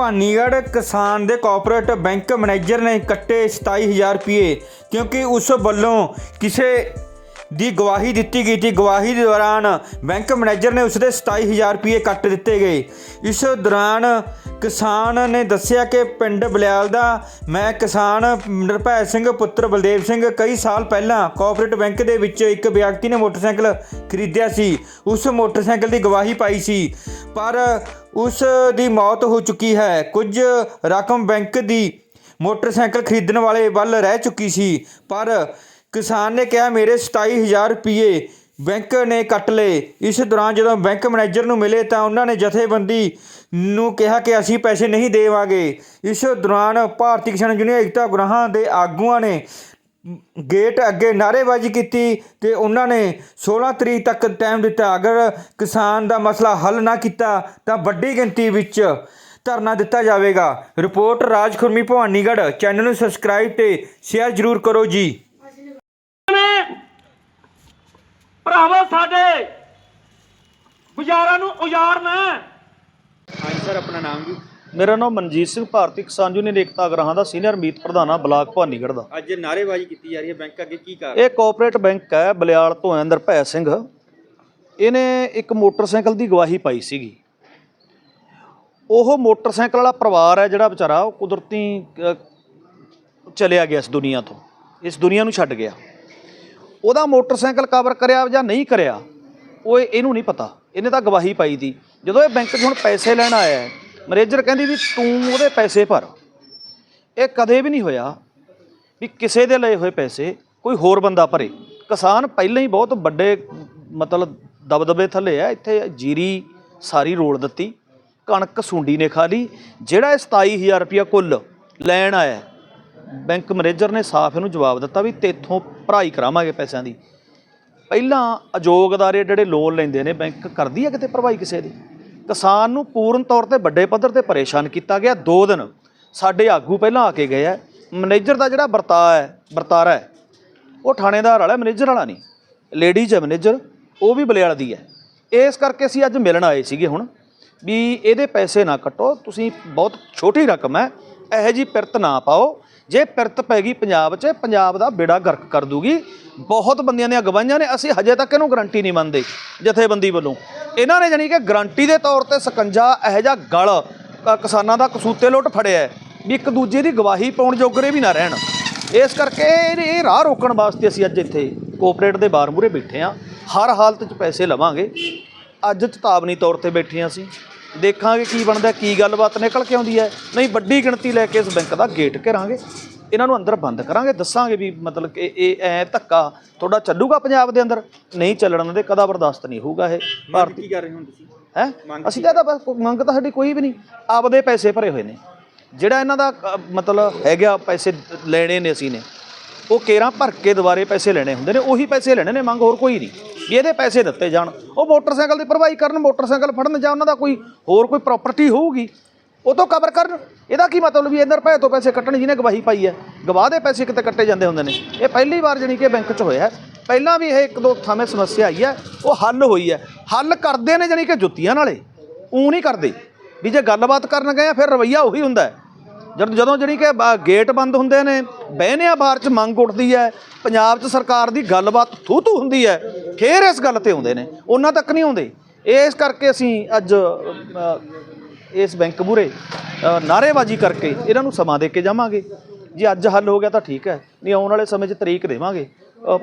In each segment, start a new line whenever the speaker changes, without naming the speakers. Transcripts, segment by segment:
ਭਵਾਨੀਗੜ੍ਹ ਕਿਸਾਨ ਦੇ cooperative bank manager ਨੇ ਕੱਟੇ 27000 ਰੁਪਏ ਕਿਉਂਕਿ ਉਸ ਵੱਲੋਂ ਕਿਸੇ ਦੀ ਗਵਾਹੀ ਦਿੱਤੀ ਗਈ ਸੀ। ਗਵਾਹੀ ਦੇ ਦੌਰਾਨ ਬੈਂਕ ਮੈਨੇਜਰ ਨੇ ਉਸਦੇ 27000 ਰੁਪਏ ਕੱਟ ਦਿੱਤੇ ਗਏ। ਇਸ ਦੌਰਾਨ ਕਿਸਾਨ ਨੇ ਦੱਸਿਆ ਕਿ ਪਿੰਡ ਬਲਿਆਲ ਦਾ ਮੈਂ ਕਿਸਾਨ ਨਿਰਭੈ ਸਿੰਘ, ਪੁੱਤਰ ਬਲਦੇਵ ਸਿੰਘ ਕਈ ਸਾਲ ਪਹਿਲਾਂ ਕੋਆਪਰੇਟਿਵ ਬੈਂਕ ਦੇ ਵਿੱਚ ਇੱਕ ਵਿਅਕਤੀ ਨੇ ਮੋਟਰਸਾਈਕਲ ਖਰੀਦਿਆ ਸੀ। ਉਸ ਮੋਟਰਸਾਈਕਲ ਦੀ ਗਵਾਹੀ ਪਾਈ ਸੀ। ਪਰ ਉਸ ਦੀ ਮੌਤ ਹੋ ਚੁੱਕੀ ਹੈ। ਕੁਝ ਰਕਮ ਬੈਂਕ ਦੀ ਮੋਟਰਸਾਈਕਲ ਖਰੀਦਣ ਵਾਲੇ ਵੱਲ ਰਹਿ ਚੁੱਕੀ ਸੀ। ਪਰ ਕਿਸਾਨ ਨੇ ਕਿਹਾ, ਮੇਰੇ 27000 ਰੁਪਏ ਬੈਂਕ ਨੇ ਕੱਟ ਲਏ। ਇਸ ਦੌਰਾਨ ਜਦੋਂ ਬੈਂਕ ਮੈਨੇਜਰ ਨੂੰ ਮਿਲੇ ਤਾਂ ਉਹਨਾਂ ਨੇ ਜਥੇਬੰਦੀ ਨੂੰ ਕਿਹਾ ਕਿ ਅਸੀਂ ਪੈਸੇ ਨਹੀਂ ਦੇਵਾਂਗੇ। ਇਸ ਦੌਰਾਨ ਭਾਰਤੀ ਕਿਸਾਨ ਯੂਨੀਅਨ ਏਕਤਾ ਗੁਰਾਹਾਂ ਦੇ ਆਗੂਆਂ ਨੇ ਗੇਟ ਅੱਗੇ ਨਾਅਰੇਬਾਜ਼ੀ ਕੀਤੀ ਤੇ ਉਹਨਾਂ ਨੇ 16 ਤਰੀਕ ਤੱਕ ਟਾਈਮ ਦਿੱਤਾ। ਅਗਰ ਕਿਸਾਨ ਦਾ ਮਸਲਾ ਹੱਲ ਨਾ ਕੀਤਾ ਤਾਂ ਵੱਡੀ ਗਿਣਤੀ ਵਿੱਚ ਧਰਨਾ ਦਿੱਤਾ ਜਾਵੇਗਾ। ਰਿਪੋਰਟ ਰਾਜ ਖੁਰਮੀ ਭਵਾਨੀਗੜ੍ਹ। ਚੈਨਲ ਨੂੰ ਸਬਸਕ੍ਰਾਈਬ ਤੇ ਸ਼ੇਅਰ ਜ਼ਰੂਰ ਕਰੋ ਜੀ
ਨੇ ਭਰਾਵੋ ਸਾਡੇ ਗੁਜ਼ਾਰਾਂ ਨੂੰ ਉਜਾੜਨਾ ਹੈ।
ਹਾਂਜੀ ਸਰ ਆਪਣਾ ਨਾਮ ਜੀ।
ਮੇਰਾ ਨਾਮ ਮਨਜੀਤ ਸਿੰਘ ਭਾਰਤੀ ਕਿਸਾਨ ਯੂਨੀਅਨ ਏਕਤਾ ਗ੍ਰਾਹਾਂ ਦਾ ਸੀਨੀਅਰ ਮੀਤ ਪ੍ਰਧਾਨਾ ਬਲਾਕ ਭਾਨੀਗੜ੍ਹ ਦਾ।
ਅੱਜ ਨਾਅਰੇਬਾਜ਼ੀ ਕੀਤੀ ਜਾ ਰਹੀ ਹੈ ਬੈਂਕ ਅੱਗੇ ਕੀ ਕਰ
ਇਹ ਕੋਆਪਰੇਟ ਬੈਂਕ ਹੈ ਬਲਿਆਲ ਤੋਂ ਹੈ ਨਿਰਭੈ ਸਿੰਘ। ਇਹਨੇ ਇੱਕ ਮੋਟਰਸਾਈਕਲ ਦੀ ਗਵਾਹੀ ਪਾਈ ਸੀਗੀ। ਉਹ ਮੋਟਰਸਾਈਕਲ ਵਾਲਾ ਪਰਿਵਾਰ ਹੈ ਜਿਹੜਾ ਵਿਚਾਰਾ ਉਹ ਕੁਦਰਤੀ ਚਲਿਆ ਗਿਆ ਇਸ ਦੁਨੀਆ ਤੋਂ। ਇਸ ਦੁਨੀਆ ਨੂੰ ਛੱਡ ਗਿਆ। ਉਹਦਾ ਮੋਟਰਸਾਈਕਲ ਕਵਰ ਕਰਿਆ ਜਾਂ ਨਹੀਂ ਕਰਿਆ ਉਹ ਇਹ- ਇਹਨੂੰ ਨਹੀਂ ਪਤਾ। ਇਹਨੇ ਤਾਂ ਗਵਾਹੀ ਪਾਈ ਦੀ। ਜਦੋਂ ਇਹ ਬੈਂਕ 'ਚ ਹੁਣ ਪੈਸੇ ਲੈਣ ਆਇਆ ਮੈਨੇਜਰ ਕਹਿੰਦੀ ਵੀ ਤੂੰ ਉਹਦੇ ਪੈਸੇ ਭਰ। ਇਹ ਕਦੇ ਵੀ ਨਹੀਂ ਹੋਇਆ ਵੀ ਕਿਸੇ ਦੇ ਲਏ ਹੋਏ ਪੈਸੇ ਕੋਈ ਹੋਰ ਬੰਦਾ ਭਰੇ। ਕਿਸਾਨ ਪਹਿਲਾਂ ਹੀ ਬਹੁਤ ਵੱਡੇ, ਮਤਲਬ ਦਬਦਬੇ ਥੱਲੇ ਆ। ਇੱਥੇ ਜੀਰੀ ਸਾਰੀ ਰੋਲ ਦਿੱਤੀ, ਕਣਕ ਸੁੰਡੀ ਨੇ ਖਾ ਲਈ। ਜਿਹੜਾ ਇਹ 27000 ਰੁਪਇਆ ਕੁੱਲ ਲੈਣ ਆਇਆ ਬੈਂਕ ਮੈਨੇਜਰ ਨੇ ਸਾਫ਼ ਇਹਨੂੰ ਜਵਾਬ ਦਿੱਤਾ ਵੀ ਤੇਥੋਂ ਭਰਾਈ ਕਰਾਵਾਂਗੇ ਪੈਸਿਆਂ ਦੀ। ਪਹਿਲਾਂ ਅਜੋਗ ਅਦਾਰੇ ਜਿਹੜੇ ਲੋਨ ਲੈਂਦੇ ਨੇ, ਬੈਂਕ ਕਰਦੀ ਹੈ ਕਿਤੇ ਭਰਵਾਈ ਕਿਸੇ ਦੀ? ਕਿਸਾਨ ਨੂੰ ਪੂਰਨ ਤੌਰ ਤੇ ਵੱਡੇ ਪੱਧਰ ਤੇ ਪਰੇਸ਼ਾਨ ਕੀਤਾ ਗਿਆ ਦੋ ਦਿਨ। ਸਾਡੇ ਆਗੂ ਪਹਿਲਾਂ ਆ ਕੇ ਗਏ ਆ। ਮੈਨੇਜਰ ਦਾ ਜਿਹੜਾ ਵਰਤਾ ਹੈ, ਵਰਤਾਰਾ ਹੈ, ਉਹ ਥਾਣੇਦਾਰ ਵਾਲਾ ਮੈਨੇਜਰ ਵਾਲਾ ਨਹੀਂ। ਲੇਡੀਜ਼ ਹੈ ਮੈਨੇਜਰ, ਉਹ ਵੀ ਬਲਿਆਲ ਦੀ ਹੈ। ਇਸ ਕਰਕੇ ਅਸੀਂ ਅੱਜ ਮਿਲਣ ਆਏ ਸੀਗੇ ਹੁਣ ਵੀ ਇਹਦੇ ਪੈਸੇ ਨਾ ਕੱਟੋ, ਤੁਸੀਂ ਬਹੁਤ ਛੋਟੀ ਰਕਮ ਹੈ, ਇਹੋ ਜੀ ਪਿਰਤ ਨਾ ਪਾਓ। ਜੇ ਪਿਰਤ ਪੈ ਗਈ ਪੰਜਾਬ 'ਚ, ਪੰਜਾਬ ਦਾ ਬੇੜਾ ਗਰਕ ਕਰ ਦੂਗੀ। ਬਹੁਤ ਬੰਦਿਆਂ ਦੀਆਂ ਗਵਾਹੀਆਂ ਨੇ, ਅਸੀਂ ਹਜੇ ਤੱਕ ਇਹਨੂੰ ਗਰੰਟੀ ਨਹੀਂ ਮੰਨਦੇ ਜਥੇਬੰਦੀ ਵੱਲੋਂ। ਇਹਨਾਂ ਨੇ ਜਾਣੀ ਕਿ ਗਰੰਟੀ ਦੇ ਤੌਰ ਤੇ ਸਕੰਜਾ ਇਹੋ ਜਿਹਾ ਗਲ ਕਿਸਾਨਾਂ ਦਾ ਕਸੂਤੇ ਲੁੱਟ ਫੜਿਆ ਵੀ ਇੱਕ ਦੂਜੇ ਦੀ ਗਵਾਹੀ ਪਾਉਣ ਜੋਗਰੇ ਵੀ ਨਾ ਰਹਿਣ। ਇਸ ਕਰਕੇ ਇਹ ਰਾਹ ਰੋਕਣ ਵਾਸਤੇ ਅਸੀਂ ਅੱਜ ਇੱਥੇ ਕੋਆਪਰੇਟ ਦੇ ਬਾਰ ਮੂਹਰੇ ਬੈਠੇ ਹਾਂ। ਹਰ ਹਾਲਤ 'ਚ ਪੈਸੇ ਲਵਾਂਗੇ। ਅੱਜ ਚੇਤਾਵਨੀ ਤੌਰ ਤੇ ਬੈਠੇ ਹਾਂ ਅਸੀਂ। ਦੇਖਾਂਗੇ ਕੀ ਬਣਦਾ ਕੀ ਗੱਲਬਾਤ ਨਿਕਲ ਕੇ ਆਉਂਦੀ ਹੈ। ਨਹੀਂ ਵੱਡੀ ਗਿਣਤੀ ਲੈ ਕੇ ਇਸ ਬੈਂਕ ਦਾ ਗੇਟ ਘੇਰਾਂਗੇ। ਇਹਨਾਂ ਨੂੰ ਅੰਦਰ ਬੰਦ ਕਰਾਂਗੇ ਦੱਸਾਂਗੇ ਵੀ ਮਤਲਬ ਕਿ ਇਹ ਐ ਧੱਕਾ ਤੁਹਾਡਾ ਚੱਲੂਗਾ ਪੰਜਾਬ ਦੇ ਅੰਦਰ? ਨਹੀਂ ਚੱਲਣ ਦੇ ਕਦਾ ਬਰਦਾਸ਼ਤ ਨਹੀਂ ਹੋਊਗਾ ਇਹ। ਭਾਰਤੀ
ਕੀ ਕਰ ਰਹੇ ਹੋ ਤੁਸੀਂ?
ਹੈ? ਅਸੀਂ ਤਾਂ ਇਹਦਾ ਬਸ ਮੰਗ ਤਾਂ ਸਾਡੀ ਕੋਈ ਵੀ ਨਹੀਂ। ਆਪਦੇ ਪੈਸੇ ਭਰੇ ਹੋਏ ਨੇ। ਜਿਹੜਾ ਇਹਨਾਂ ਦਾ ਅ, ਮਤਲਬ ਹੈਗਾ ਪੈਸੇ ਲੈਣੇ ਨੇ ਅਸੀਂ ਨੇ। ਉਹ ਕੇਰਾਂ ਭਰ ਕੇ ਦੁਬਾਰੇ ਪੈਸੇ ਲੈਣੇ ਹੁੰਦੇ ਨੇ, ਉਹੀ ਪੈਸੇ ਲੈਣੇ ਨੇ, ਮੰਗ ਹੋਰ ਕੋਈ ਨਹੀਂ। ਵੀ ਇਹਦੇ ਪੈਸੇ ਦਿੱਤੇ ਜਾਣ, ਉਹ ਮੋਟਰਸਾਈਕਲ ਦੀ ਭਰਵਾਈ ਕਰਨ, ਮੋਟਰਸਾਈਕਲ ਫੜਨ, ਜਾਂ ਉਹਨਾਂ ਦਾ ਕੋਈ ਹੋਰ ਕੋਈ ਪ੍ਰਾਪਰਟੀ ਹੋਊਗੀ, ਉਹ ਤੋਂ ਕਵਰ ਕਰਨ। ਇਹਦਾ ਕੀ ਮਤਲਬ ਵੀ ਇੰਦਰ ਭੈ ਤੋਂ ਪੈਸੇ ਕੱਟਣ, ਜਿਹਨੇ ਗਵਾਹੀ ਪਾਈ ਹੈ? ਗਵਾਹ ਦੇ ਪੈਸੇ ਕਿਤੇ ਕੱਟੇ ਜਾਂਦੇ ਹੁੰਦੇ ਨੇ। ਇਹ ਪਹਿਲੀ ਵਾਰ ਜਣੀ ਕਿ ਬੈਂਕ 'ਚ ਹੋਇਆ ਪਹਿਲਾਂ ਵੀ ਇਹ ਇੱਕ ਦੋ ਥਾਵੇਂ ਸਮੱਸਿਆ ਆਈ ਹੈ, ਉਹ ਹੱਲ ਹੋਈ ਹੈ। ਹੱਲ ਕਰਦੇ ਨੇ ਜਣੀ ਕਿ ਜੁੱਤੀਆਂ ਨਾਲੇ ਉਹ ਨਹੀਂ ਕਰਦੇ। ਵੀ ਜੇ ਗੱਲਬਾਤ ਕਰਨ ਗਏ ਆ, ਫਿਰ ਰਵਈਆ ਉਹੀ ਹੁੰਦਾ ਹੈ। ਜਦ ਜਦੋਂ ਜਿਹੜੀ ਕਿ ਬ- ਗੇਟ ਬੰਦ ਹੁੰਦੇ ਨੇ, ਬਹਿਨੇ ਆ ਬਾਹਰ ਚ, ਮੰਗ ਉੱਠਦੀ ਹੈ। ਪੰਜਾਬ 'ਚ ਸਰਕਾਰ ਦੀ ਗੱਲਬਾਤ ਥੂ ਥੂ ਹੁੰਦੀ ਹੈ। ਫੇਰ ਇਸ ਗੱਲ ਤੇ ਆਉਂਦੇ ਨੇ। ਉਹਨਾਂ ਤੱਕ ਨਹੀਂ ਆਉਂਦੇ। ਇਸ ਕਰਕੇ ਅਸੀਂ ਅੱਜ ਇਸ ਬੈਂਕ ਮੂਰੇ ਨਾਰੇਬਾਜ਼ੀ ਕਰਕੇ ਇਹਨਾਂ ਨੂੰ ਸਮਾਂ ਦੇ ਕੇ ਜਾਵਾਂਗੇ। ਜੇ ਅੱਜ ਹੱਲ ਹੋ ਗਿਆ ਤਾਂ ਠੀਕ ਹੈ। ਨਹੀਂ, ਆਉਣ ਵਾਲੇ ਸਮੇਂ 'ਚ ਤਰੀਕ ਦੇਵਾਂਗੇ।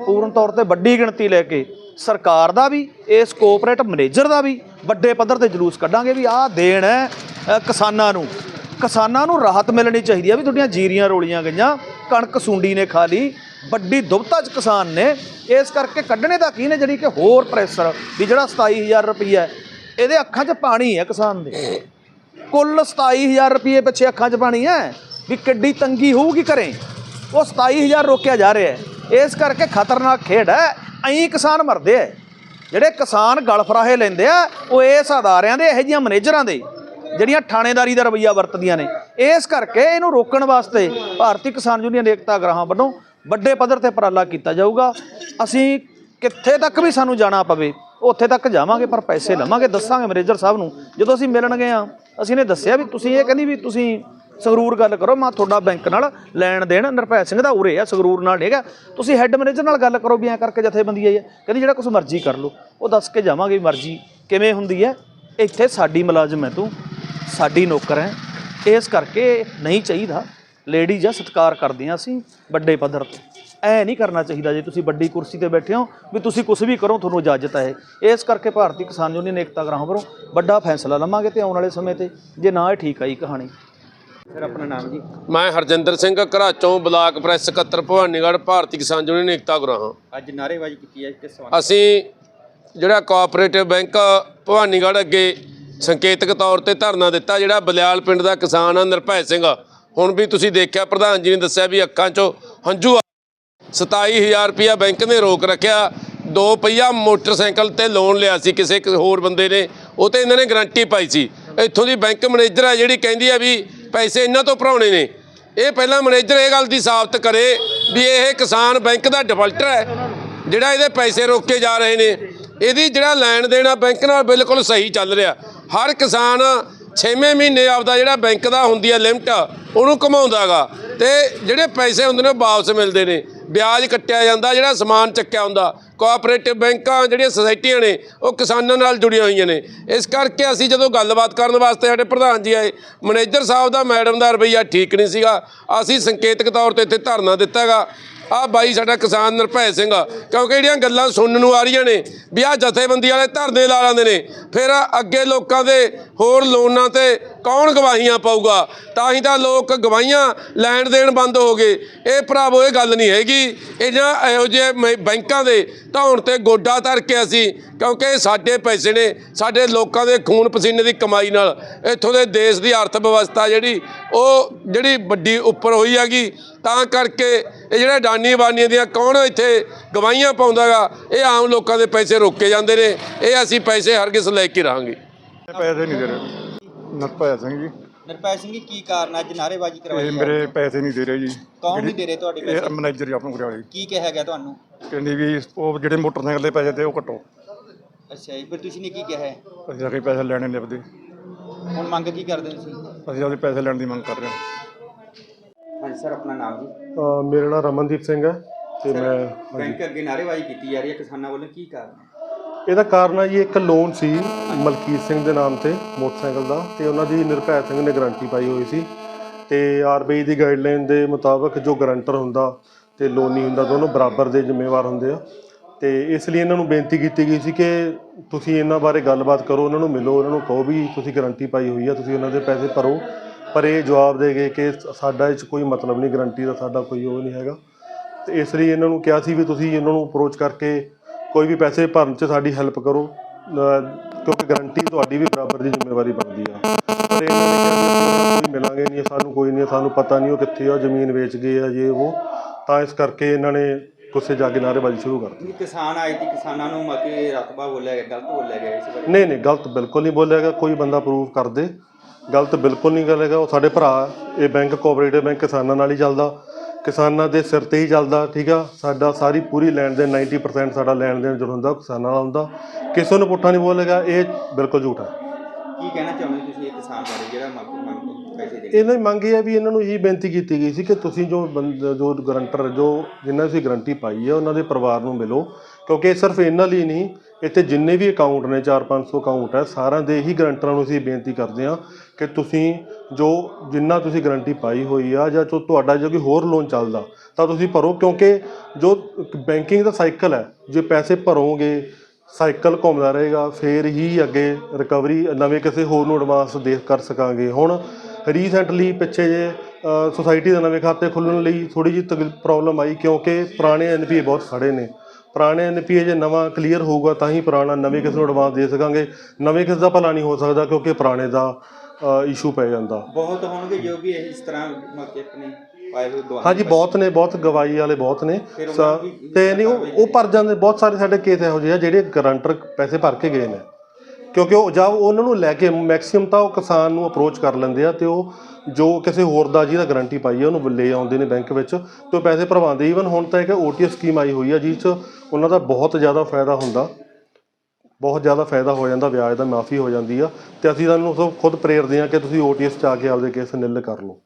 ਪੂਰਨ ਤੌਰ ਤੇ ਵੱਡੀ ਗਿਣਤੀ ਲੈ ਕੇ ਸਰਕਾਰ ਦਾ ਵੀ, ਇਸ ਕੋਆਪਰੇਟਿਵ ਮੈਨੇਜਰ ਦਾ ਵੀ ਵੱਡੇ ਪੱਧਰ ਤੇ ਜਲੂਸ ਕੱਢਾਂਗੇ ਵੀ ਆਹ ਦੇਣ ਹੈ ਕਿਸਾਨਾਂ ਨੂੰ। ਕਿਸਾਨਾਂ ਨੂੰ ਰਾਹਤ ਮਿਲਣੀ ਚਾਹੀਦੀ ਹੈ ਵੀ ਤੁਹਾਡੀਆਂ ਜੀਰੀਆਂ ਰੋਲੀਆਂ ਗਈਆਂ, ਕਣਕ ਸੁੰਡੀ ਨੇ ਖਾ ਲਈ, ਵੱਡੀ ਦੁਬਤਾ ਚ ਕਿਸਾਨ ਨੇ, ਇਸ ਕਰਕੇ ਕੱਢਣੇ ਦਾ ਕੀ ਨੇ ਜਿਹੜੀ ਕਿ ਹੋਰ ਪ੍ਰੈਸ਼ਰ, ਵੀ ਜਿਹੜਾ 27000 ਰੁਪਈਆ ਇਹਦੇ ਅੱਖਾਂ 'ਚ ਪਾਣੀ ਹੈ ਕਿਸਾਨ ਦੇ। ਕੁੱਲ 27000 ਰੁਪਏ ਪਿੱਛੇ ਅੱਖਾਂ 'ਚ ਪਾਣੀ ਹੈ, ਵੀ ਕਿੱਡੀ ਤੰਗੀ ਹੋਊਗੀ ਘਰੇ। ਉਹ 27000 ਰੋਕਿਆ ਜਾ ਰਿਹਾ ਹੈ। ਇਸ ਕਰਕੇ ਖਤਰਨਾਕ ਖੇਡ ਹੈ, ਐਂ ਕਿਸਾਨ ਮਰਦੇ ਹੈ। ਜਿਹੜੇ ਕਿਸਾਨ ਗਲਫਰਾਹੇ ਲੈਂਦੇ ਆ, ਉਹ ਇਸ ਅਦਾਰਿਆਂ ਦੇ, ਇਹੋ ਜਿਹੀਆਂ ਮੈਨੇਜਰਾਂ ਦੇ ਜਿਹੜੀਆਂ ਥਾਣੇਦਾਰੀ ਦਾ ਰਵਈਆ ਵਰਤਦੀਆਂ ਨੇ। ਇਸ ਕਰਕੇ ਇਹਨੂੰ ਰੋਕਣ ਵਾਸਤੇ ਭਾਰਤੀ ਕਿਸਾਨ ਯੂਨੀਅਨ ਏਕਤਾ ਗ੍ਰਾਹਾਂ ਵੱਲੋਂ ਵੱਡੇ ਪੱਧਰ ਤੇ ਉਪਰਾਲਾ ਕੀਤਾ ਜਾਊਗਾ। ਅਸੀਂ ਕਿੱਥੇ ਤੱਕ ਵੀ ਸਾਨੂੰ ਜਾਣਾ ਪਵੇ, ਉੱਥੇ ਤੱਕ ਜਾਵਾਂਗੇ, ਪਰ ਪੈਸੇ ਲਵਾਂਗੇ, ਦੱਸਾਂਗੇ ਮੈਨੇਜਰ ਸਾਹਿਬ ਨੂੰ। ਜਦੋਂ ਅਸੀਂ ਮਿਲਣ ਗਏ ਆ ਅਸੀਂ ਨੇ ਦੱਸਿਆ ਵੀ ਤੁਸੀਂ ਇਹ ਕਹਿੰਦੀ ਵੀ ਤੁਸੀਂ ਸੰਗਰੂਰ ਗੱਲ ਕਰੋ, ਮੈਂ ਤੁਹਾਡਾ ਬੈਂਕ ਨਾਲ ਲੈਣ ਦੇਣ, ਨਿਰਭੈ ਸਿੰਘ ਦਾ ਉਰੇ ਆ, ਸੰਗਰੂਰ ਨਾਲ ਹੈਗਾ। ਤੁਸੀਂ ਹੈੱਡ ਮੈਨੇਜਰ ਨਾਲ ਗੱਲ ਕਰੋ ਵੀ ਐਂ ਕਰਕੇ ਜਥੇਬੰਦੀ ਆਈ ਹੈ। ਕਹਿੰਦੀ ਜਿਹੜਾ ਕੁਝ ਮਰਜ਼ੀ ਕਰ ਲਓ, ਉਹ ਦੱਸ ਕੇ ਜਾਵਾਂਗੇ ਮਰਜ਼ੀ ਕਿਵੇਂ ਹੁੰਦੀ ਹੈ। ਇੱਥੇ ਸਾਡੀ ਮੁਲਾਜ਼ਮ ਹੈ ਤੂੰ ਸਾਡੀ ਨੌਕਰ ਹੈ। ਇਸ ਕਰਕੇ ਨਹੀਂ ਚਾਹੀਦਾ। ਲੇਡੀਜ਼ ਆ ਸਤਿਕਾਰ ਕਰਦੀਆਂ ਅਸੀਂ ਵੱਡੇ ਪੱਧਰ ਤੇ। ਐ ਨਹੀਂ ਕਰਨਾ ਚਾਹੀਦਾ ਜੇ ਤੁਸੀਂ ਵੱਡੀ ਕੁਰਸੀ ਤੇ ਬੈਠੇ ਹੋ ਵੀ ਤੁਸੀਂ ਕੁਝ ਵੀ ਕਰੋ ਤੁਹਾਨੂੰ ਇਜਾਜ਼ਤ ਹੈ ਇਸ ਕਰਕੇ ਭਾਰਤੀ ਕਿਸਾਨ ਯੂਨੀਅਨ ਏਕਤਾ ਗ੍ਰਾਮ ਵੱਲੋਂ ਵੱਡਾ ਫੈਸਲਾ ਲਵਾਂਗੇ ਤੇ ਆਉਣ ਵਾਲੇ ਸਮੇਂ ਤੇ ਜੇ ਨਾ ਇਹ ਠੀਕ ਆਈ ਕਹਾਣੀ।
ਸਰ ਆਪਣਾ ਨਾਮ ਜੀ?
ਮੈਂ ਹਰਜਿੰਦਰ ਸਿੰਘ ਘਰਾਚੋਂ ਬਲਾਕ ਪ੍ਰੈਸ ਸਕੱਤਰ ਭਵਾਨੀਗੜ੍ਹ ਭਾਰਤੀ ਕਿਸਾਨ ਯੂਨੀਅਨ ਏਕਤਾ ਗੁਰਾਹਾਂ
ਅੱਜ ਨਾਅਰੇਬਾਜ਼ੀ ਕੀਤੀ ਹੈ ਕਿਸ
ਅਸੀਂ ਜਿਹੜਾ ਕੋਆਪਰੇਟਿਵ ਬੈਂਕ ਭਵਾਨੀਗੜ੍ਹ ਅੱਗੇ ਸੰਕੇਤਕ ਤੌਰ ਤੇ ਧਰਨਾ ਦਿੱਤਾ, ਜਿਹੜਾ ਬਲਿਆਲ ਪਿੰਡ ਦਾ ਕਿਸਾਨ ਆ, ਨਿਰਭੈ ਸਿੰਘ ਹੁਣ ਵੀ ਤੁਸੀਂ ਦੇਖਿਆ, ਪ੍ਰਧਾਨ ਜੀ ਨੇ ਦੱਸਿਆ ਵੀ ਅੱਖਾਂ 'ਚੋਂ ਹੰਝੂ ਆ। 27000 ਰੁਪਇਆ ਬੈਂਕ ਨੇ ਰੋਕ ਰੱਖਿਆ। ਦੋ ਪਹੀਆ ਮੋਟਰਸਾਈਕਲ ਤੇ ਲੋਨ ਲਿਆ ਸੀ ਕਿਸੇ ਹੋਰ ਬੰਦੇ ਨੇ। ਉਹ ਤੇ ਇਹਨਾਂ ਨੇ ਗਾਰੰਟੀ ਪਾਈ ਸੀ। ਇੱਥੋਂ ਦੀ ਬੈਂਕ ਮੈਨੇਜਰ ਆ ਜਿਹੜੀ ਕਹਿੰਦੀ ਆ ਵੀ ਪੈਸੇ ਇਹਨਾਂ ਤੋਂ ਭਰਾਉਣੇ ਨੇ। ਇਹ ਪਹਿਲਾਂ ਮੈਨੇਜਰ ਇਹ ਗੱਲ ਦੀ ਸਾਬਤ ਕਰੇ ਵੀ ਇਹ ਕਿਸਾਨ ਬੈਂਕ ਦਾ ਡਿਫਾਲਟਰ ਹੈ, ਜਿਹੜਾ ਇਹਦੇ ਪੈਸੇ ਰੋਕੇ ਜਾ ਰਹੇ ਨੇ। ਇਹਦੀ ਜਿਹੜਾ ਲੈਣ ਦੇਣਾ ਬੈਂਕ ਨਾਲ ਬਿਲਕੁਲ ਸਹੀ ਚੱਲ ਰਿਹਾ। ਹਰ ਕਿਸਾਨ 6ਵੇਂ ਮਹੀਨੇ ਆਪਦਾ ਜਿਹੜਾ ਬੈਂਕ ਦਾ ਹੁੰਦੀ ਹੈ ਲਿਮਟ, ਉਹਨੂੰ ਕਮਾਉਂਦਾਗਾ ਤੇ ਜਿਹੜੇ ਪੈਸੇ ਹੁੰਦੇ ਨੇ ਉਹ ਵਾਪਸ ਮਿਲਦੇ ਨੇ। ਵਿਆਜ ਕੱਟਿਆ ਜਾਂਦਾ, ਜਿਹੜਾ ਸਮਾਨ ਚੱਕਿਆ ਹੁੰਦਾ। ਕੋਆਪਰੇਟਿਵ ਬੈਂਕਾਂ ਜਿਹੜੀਆਂ ਸੁਸਾਇਟੀਆਂ ਨੇ, ਉਹ ਕਿਸਾਨਾਂ ਨਾਲ ਜੁੜੀਆਂ ਹੋਈਆਂ ਨੇ। ਇਸ ਕਰਕੇ ਅਸੀਂ ਜਦੋਂ ਗੱਲਬਾਤ ਕਰਨ ਵਾਸਤੇ ਸਾਡੇ ਪ੍ਰਧਾਨ ਜੀ ਆਏ, ਮੈਨੇਜਰ ਸਾਹਿਬ ਦਾ ਮੈਡਮ ਦਾ ਰਵੱਈਆ ਠੀਕ ਨਹੀਂ ਸੀਗਾ। ਅਸੀਂ ਸੰਕੇਤਕ ਤੌਰ ਤੇ ਇੱਥੇ ਧਰਨਾ ਦਿੱਤਾ ਹੈਗਾ ਆ ਬਾਈ ਸਾਡਾ ਕਿਸਾਨ ਨਿਰਭੈ ਸਿੰਘ ਕਿਉਂਕਿ ਜਿਹੜੀਆਂ ਗੱਲਾਂ ਸੁਣਨ ਨੂੰ ਆ ਰਹੀਆਂ ਨੇ, ਵੀ ਆ ਜਥੇਬੰਦੀ ਵਾਲੇ ਧਰਨੇ ਲਾ ਲੈਂਦੇ ਨੇ, ਫਿਰ ਅੱਗੇ ਲੋਕਾਂ ਦੇ ਹੋਰ ਲੋਨਾਂ ਤੇ ਕੌਣ ਗਵਾਹੀਆਂ ਪਾਊਗਾ? ਤਾਂ ਹੀ ਤਾਂ ਲੋਕ ਗਵਾਹੀਆਂ ਲੈਣ ਦੇਣ ਬੰਦ ਹੋ ਗਏ। ਇਹ ਭਰਾਵੋ, ਇਹ ਗੱਲ ਨਹੀਂ ਹੈਗੀ। ਇਹਨਾਂ ਇਹੋ ਜਿਹੇ ਬੈਂਕਾਂ ਦੇ ਧੌਣ ਤੇ ਗੋਡਾ ਧਰ ਕੇ ਅਸੀਂ, ਕਿਉਂਕਿ ਸਾਡੇ ਪੈਸੇ ਨੇ, ਸਾਡੇ ਲੋਕਾਂ ਦੇ ਖੂਨ ਪਸੀਨੇ ਦੀ ਕਮਾਈ ਨਾਲ, ਇੱਥੋਂ ਦੇ ਦੇਸ਼ ਦੀ ਅਰਥ ਵਿਵਸਥਾ ਜਿਹੜੀ, ਉਹ ਜਿਹੜੀ ਵੱਡੀ ਉੱਪਰ ਹੋਈ ਹੈਗੀ ਤਾਂ ਕਰਕੇ ਇਹ ਜਿਹੜੇ ਡਾਨੀ ਬਾਨੀਆਂ ਦੀਆਂ ਕੌਣ ਇੱਥੇ ਗਵਾਹੀਆਂ ਪਾਉਂਦਾਗਾ ਇਹ ਆਮ ਲੋਕਾਂ ਦੇ ਪੈਸੇ ਰੋਕੇ ਜਾਂਦੇ ਨੇ ਇਹ ਅਸੀਂ ਪੈਸੇ ਹਰਗਿਜ਼ ਲੈ ਕੇ ਰਹਾਂਗੇ।
ਪੈਸੇ ਨਹੀਂ ਦੇ ਰਹੇ। ਨਰਪਾਇਆ ਸਿੰਘ ਜੀ।
ਨਿਰਪੈ ਸਿੰਘ ਜੀ ਕੀ ਕਾਰਨ ਅੱਜ ਨਾਅਰੇਬਾਜ਼ੀ ਕਰਵਾਈ
ਇਹ
ਹੈ
ਮੇਰੇ ਪੈਸੇ ਨਹੀਂ ਦੇ ਰਹੇ ਜੀ।
ਕੌਣ ਨਹੀਂ ਦੇ ਰਹੇ ਤੁਹਾਡੇ
ਇਹ
ਪੈਸੇ?
ਮੈਨੇਜਰ ਜੀ ਆਪਣੇ ਕੋਲ
ਕੀ ਕਿਹਾ ਗਿਆ ਤੁਹਾਨੂੰ?
ਕਹਿੰਦੀ ਵੀ ਉਹ ਜਿਹੜੇ ਮੋਟਰਸਾਈਕਲ ਦੇ ਪੈਸੇ ਤੇ ਉਹ ਕੱਟੋ।
ਅੱਛਾ ਜੀ ਫਿਰ ਤੁਸੀਂ ਨੇ ਕੀ ਕਿਹਾ ਹੈ?
ਅਸੀਂ ਆ ਕੇ ਪੈਸੇ ਲੈਣੇ ਨੇ ਆਪਦੇ।
ਹੁਣ ਮੰਗ ਕੀ ਕਰਦੇ ਹੋ ਤੁਸੀਂ?
ਅਸੀਂ ਆਪਦੇ ਪੈਸੇ ਲੈਣ ਦੀ ਮੰਗ ਕਰ ਰਹੇ ਹਾਂ।
ਹਾਂਜੀ ਸਰ ਆਪਣਾ ਨਾਮ ਜੀ?
ਮੇਰਾ ਨਾਮ ਰਮਨਦੀਪ ਸਿੰਘ ਹੈ ਤੇ ਮੈਂ ਹਾਂਜੀ।
ਬੈਂਕ ਅੱਗੇ ਨਾਅਰੇਬਾਜ਼ੀ ਕੀਤੀ ਜਾ ਰਹੀ ਹੈ ਕਿਸਾਨਾਂ ਵੱਲੋਂ ਕੀ ਕਾਰਨ ਹੈ?
ਇਹਦਾ ਕਾਰਨ ਹੈ ਜੀ ਇੱਕ ਲੋਨ ਸੀ ਮਲਕੀਤ ਸਿੰਘ ਦੇ ਨਾਮ ਤੇ ਮੋਟਰਸਾਈਕਲ ਦਾ ਤੇ ਉਹਨਾਂ ਦੀ ਨਿਰਭੈ ਸਿੰਘ ਨੇ ਗਾਰੰਟੀ ਪਾਈ ਹੋਈ ਸੀ। ਤੇ ਆਰਬੀਆਈ ਦੀ ਗਾਈਡਲਾਈਨ ਦੇ ਮੁਤਾਬਕ ਜੋ ਗਾਰੰਟਰ ਹੁੰਦਾ ਤੇ ਲੋਨੀ ਹੁੰਦਾ ਦੋਨੋਂ ਬਰਾਬਰ ਦੇ ਜ਼ਿੰਮੇਵਾਰ ਹੁੰਦੇ ਆ। ਤੇ ਇਸ ਲਈ ਇਹਨਾਂ ਨੂੰ ਬੇਨਤੀ ਕੀਤੀ ਗਈ ਸੀ ਕਿ ਤੁਸੀਂ ਇਹਨਾਂ ਬਾਰੇ ਗੱਲਬਾਤ ਕਰੋ ਉਹਨਾਂ ਨੂੰ ਮਿਲੋ ਉਹਨਾਂ ਨੂੰ ਕਹੋ ਵੀ ਤੁਸੀਂ ਗਾਰੰਟੀ ਪਾਈ ਹੋਈ ਆ ਤੁਸੀਂ ਉਹਨਾਂ ਦੇ ਪੈਸੇ ਭਰੋ। ਪਰ ਇਹ ਜਵਾਬ ਦੇ ਗਏ ਕਿ ਸਾਡਾ ਇਹ 'ਚ ਕੋਈ ਮਤਲਬ ਨਹੀਂ ਗਾਰੰਟੀ ਦਾ ਸਾਡਾ ਕੋਈ ਉਹ ਨਹੀਂ ਹੈਗਾ। ਤੇ ਇਸ ਲਈ ਇਹਨਾਂ ਨੂੰ ਕਿਹਾ ਸੀ ਵੀ ਤੁਸੀਂ ਇਹਨਾਂ ਨੂੰ ਅਪਰੋਚ ਕਰਕੇ ਕੋਈ ਵੀ ਪੈਸੇ ਭਰਨ 'ਚ ਸਾਡੀ ਹੈਲਪ ਕਰੋ ਕਿਉਂਕਿ ਗਾਰੰਟੀ ਤੁਹਾਡੀ ਵੀ ਬਰਾਬਰ ਦੀ ਜ਼ਿੰਮੇਵਾਰੀ ਬਣਦੀ ਆ। ਪਰ ਇਹਨਾਂ ਨੇ ਕਿਹਾ ਕੋਈ ਮਿਲਾਂਗੇ ਨਹੀਂ ਸਾਨੂੰ ਕੋਈ ਨਹੀਂ ਸਾਨੂੰ ਪਤਾ ਨਹੀਂ ਉਹ ਕਿੱਥੇ ਆ ਜ਼ਮੀਨ ਵੇਚ ਗਏ ਆ ਜੇ ਉਹ। ਤਾਂ ਇਸ ਕਰਕੇ ਇਹਨਾਂ ਨੇ ਗੁੱਸੇ ਜਾ ਕੇ ਨਾਅਰੇਬਾਜ਼ੀ ਸ਼ੁਰੂ ਕਰ ਦਿੱਤੀ।
ਕਿਸਾਨ ਆਏ ਸੀ ਕਿਸਾਨਾਂ ਨੂੰ ਮਤੇ ਰਤਬਾ ਬੋਲਿਆ ਗਿਆ ਗਲਤ ਬੋਲਿਆ ਗਿਆ ਇਸ ਬਾਰੇ?
ਨਹੀਂ ਨਹੀਂ ਗਲਤ ਬਿਲਕੁਲ ਨਹੀਂ ਬੋਲਿਆ ਗਿਆ ਕੋਈ ਬੰਦਾ ਪ੍ਰੂਫ ਕਰ ਦੇ। ਗਲਤ ਬਿਲਕੁਲ ਨਹੀਂ ਗੱਲ ਹੈਗਾ ਉਹ ਸਾਡੇ ਭਰਾ ਇਹ ਬੈਂਕ ਕੋਆਪਰੇਟਿਵ ਬੈਂਕ ਕਿਸਾਨਾਂ ਨਾਲ ਹੀ ਚੱਲਦਾ। ਕਿਸਾਨਾਂ ਦੇ ਸਿਰ ਤੇ ਹੀ ਚੱਲਦਾ ਠੀਕ ਆ? ਸਾਡਾ ਸਾਰੀ ਪੂਰੀ ਲੈਣ ਦੇ 90% ਸਾਡਾ ਲੈਣ ਦੇਣ ਜੋ ਹੁੰਦਾ ਕਿਸਾਨਾਂ ਨਾਲ ਹੁੰਦਾ। ਕਿਸੇ ਨੂੰ ਪੁੱਠਾ ਨਹੀਂ ਬੋਲੇਗਾ ਇਹ ਬਿਲਕੁਲ ਝੂਠ ਹੈ
ਕੀ ਕਹਿਣਾ ਚਾਹੁੰਦੇ ਤੁਸੀਂ ਇਹ ਕਿਸਾਨ ਬਾਰੇ ਜਿਹੜਾ ਮੰਗ ਮੰਗ ਪੈਸੇ ਦੇ
ਇਹਨਾਂ ਦੀ ਮੰਗ ਇਹ ਹੈ ਵੀ ਇਹਨਾਂ ਨੂੰ ਇਹੀ ਬੇਨਤੀ ਕੀਤੀ ਗਈ ਸੀ ਕਿ ਤੁਸੀਂ ਜੋ ਜੋ ਗਰੰਟਰ ਜੋ ਜਿਨ੍ਹਾਂ ਦੀ ਗਰੰਟੀ ਪਾਈ ਹੈ ਉਹਨਾਂ ਦੇ ਪਰਿਵਾਰ ਨੂੰ ਮਿਲੋ। ਕਿਉਂਕਿ ਇਹ ਸਿਰਫ ਇਹਨਾਂ ਲਈ ਨਹੀਂ ਇੱਥੇ ਜਿੰਨੇ ਵੀ ਅਕਾਊਂਟ ਨੇ 4-500 ਅਕਾਊਂਟ ਹੈ ਸਾਰਿਆਂ ਦੇ ਹੀ ਗਰੰਟਰਾਂ ਨੂੰ ਅਸੀਂ ਬੇਨਤੀ ਕਰਦੇ ਹਾਂ ਕਿ ਤੁਸੀਂ ਜੋ ਜਿੰਨਾ ਤੁਸੀਂ ਗਰੰਟੀ ਪਾਈ ਹੋਈ ਆ ਜਾਂ ਜੋ ਤੁਹਾਡਾ ਜੋ ਕੋਈ ਹੋਰ ਲੋਨ ਚੱਲਦਾ, ਤਾਂ ਤੁਸੀਂ ਭਰੋ, ਕਿਉਂਕਿ ਜੋ ਬੈਂਕਿੰਗ ਦਾ ਸਾਈਕਲ ਹੈ, ਜੇ ਪੈਸੇ ਭਰੋਗੇ ਸਾਈਕਲ ਘੁੰਮਦਾ ਰਹੇਗਾ, ਫੇਰ ਹੀ ਅੱਗੇ ਰਿਕਵਰੀ ਨਵੇਂ ਕਿਸੇ ਹੋਰ ਨੂੰ ਐਡਵਾਂਸ ਦੇ ਕਰ ਸਕਾਂਗੇ। ਹੁਣ ਰੀਸੈਂਟਲੀ ਪਿੱਛੇ ਜੇ ਸੁਸਾਇਟੀ ਦੇ ਨਵੇਂ ਖਾਤੇ ਖੁੱਲ੍ਹਣ ਲਈ ਥੋੜੀ ਜਿਹੀ ਪ੍ਰੋਬਲਮ ਆਈ, ਕਿਉਂਕਿ ਪੁਰਾਣੇ ਐਨਪੀਏ ਬਹੁਤ ਖੜੇ ਨੇ। ਪੁਰਾਣੇ ਐਨਪੀਏ ਜੇ ਨਵਾਂ ਕਲੀਅਰ ਹੋਊਗਾ, ਤਾਂ ਹੀ ਪੁਰਾਣਾ ਨਵੇਂ ਕਿਸੇ ਨੂੰ ਐਡਵਾਂਸ ਦੇ ਸਕਾਂਗੇ। ਨਵੇਂ ਕਿਸੇ ਦਾ ਭਲਾ ਨਹੀਂ ਹੋ ਸਕਦਾ, ਕਿਉਂਕਿ ਪੁਰਾਣੇ ਦਾ ਇਸ਼ੂ ਪੈ ਜਾਂਦਾ।
ਬਹੁਤ ਹੋਣਗੇ ਜੋ ਵੀ ਇਸ ਤਰ੍ਹਾਂ ਮੌਕੇ ਆਪਣੇ ਪਾਏ ਹੋਏ ਗਵਾਹ
ਹਾਂਜੀ ਬਹੁਤ ਨੇ ਬਹੁਤ ਗਵਾਹੀ ਵਾਲੇ ਬਹੁਤ ਨੇ।
ਫਿਰ ਉਹਨਾਂ
ਸਾ-
ਦੀ-
ਤੇ ਨਹੀਂ ਉਹ ਉਹ ਭਰ ਜਾਂਦੇ। ਬਹੁਤ ਸਾਰੇ ਸਾਡੇ ਕੇਸ ਇਹੋ ਜਿਹੇ ਆ ਜਿਹੜੇ ਗਰੰਟਰ ਪੈਸੇ ਭਰ ਕੇ ਗਏ ਨੇ। ਕਿਉਂਕਿ ਉਹ ਜਾਂ ਉਹਨਾਂ ਨੂੰ ਲੈ ਕੇ ਮੈਕਸਿਮਮ ਤਾਂ ਉਹ ਕਿਸਾਨ ਨੂੰ ਅਪਰੋਚ ਕਰ ਲੈਂਦੇ ਆ ਤੇ ਉਹ ਜੋ ਕਿਸੇ ਹੋਰ ਦਾ ਜਿਹਦਾ ਗਾਰੰਟੀ ਪਾਈ ਹੈ ਉਹਨੂੰ ਲੈ ਆਉਂਦੇ ਨੇ ਬੈਂਕ ਵਿੱਚ। ਤੇ ਉਹ ਪੈਸੇ ਭਰਵਾਉਂਦੇ। ਈਵਨ ਹੁਣ ਤਾਂ ਇੱਕ ਓਟੀਐਸ ਸਕੀਮ ਆਈ ਹੋਈ ਆ ਜਿਸ 'ਚ ਉਹਨਾਂ ਦਾ ਬਹੁਤ ਜ਼ਿਆਦਾ ਫਾਇਦਾ ਹੁੰਦਾ। ਬਹੁਤ ਜ਼ਿਆਦਾ ਫਾਇਦਾ ਹੋ ਜਾਂਦਾ, ਵਿਆਜ ਦਾ ਮਾਫੀ ਹੋ ਜਾਂਦੀ ਆ ਤੇ ਅਸੀਂ ਤੁਹਾਨੂੰ ਸਭ ਖੁਦ ਪ੍ਰੇਰਦੇ ਹਾਂ ਕਿ ਤੁਸੀਂ ਓਟੀਐਸ ਚ ਆ ਕੇ ਆਪਦੇ ਕੇਸ ਨਿਲ ਕਰ ਲਓ।